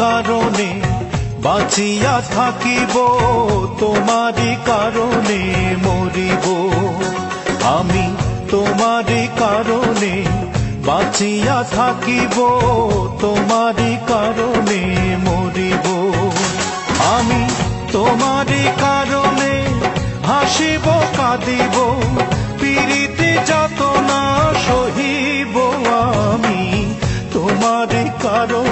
কারণে বাঁচিয়া থাকিব, তোমারই কারণে মরিব। আমি তোমারই কারণে বাঁচিয়া থাকিব, তোমারই কারণে মরিব। আমি তোমারই কারণে হাসিব, কাঁদিব, পিড়িতে যত না সহিব। আমি তোমারই কারণে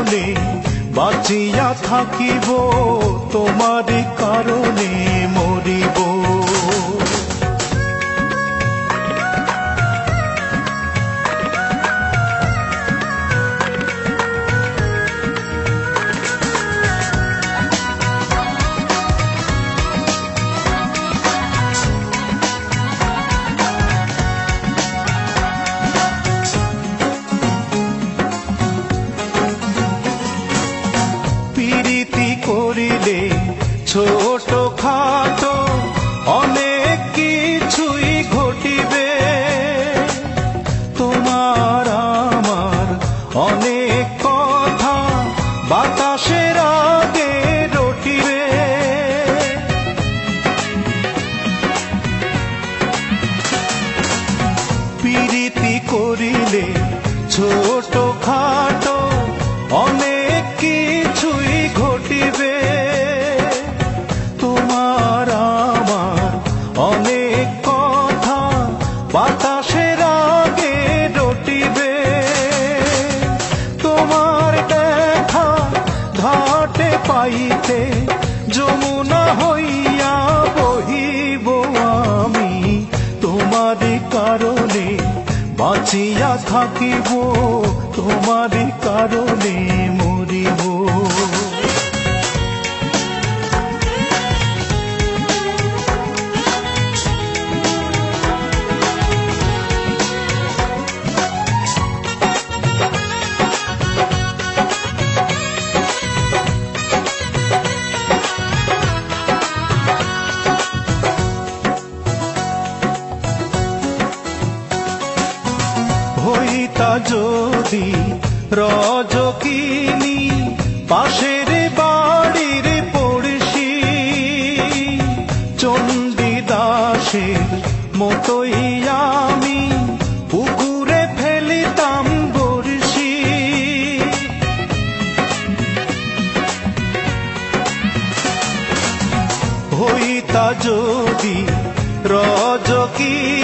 বাঁচিয়া থাকিব। ছোট খাটো অনেক কিছুই ঘটিবে। তোমার আমার অনেক কথা বাতাসের আগে রটিবে। পিরিতি করিলে ছোট খাটো অনেক কথা বাতাসের আগে রটিবে। তোমার দেখা ঘাটে পাইতে যমুনা হইয়া বহিব আমি। তোমারই কারণে বাঁচিয়া থাকিব তোমারই কারণে মরিব। হইতা যদি রজকিনী পাশের বাড়ির পড়শি চণ্ডীদাসের মতোই আমি পুকুরে ফেলিতাম বড়শি। হইতা যদি রজকিনী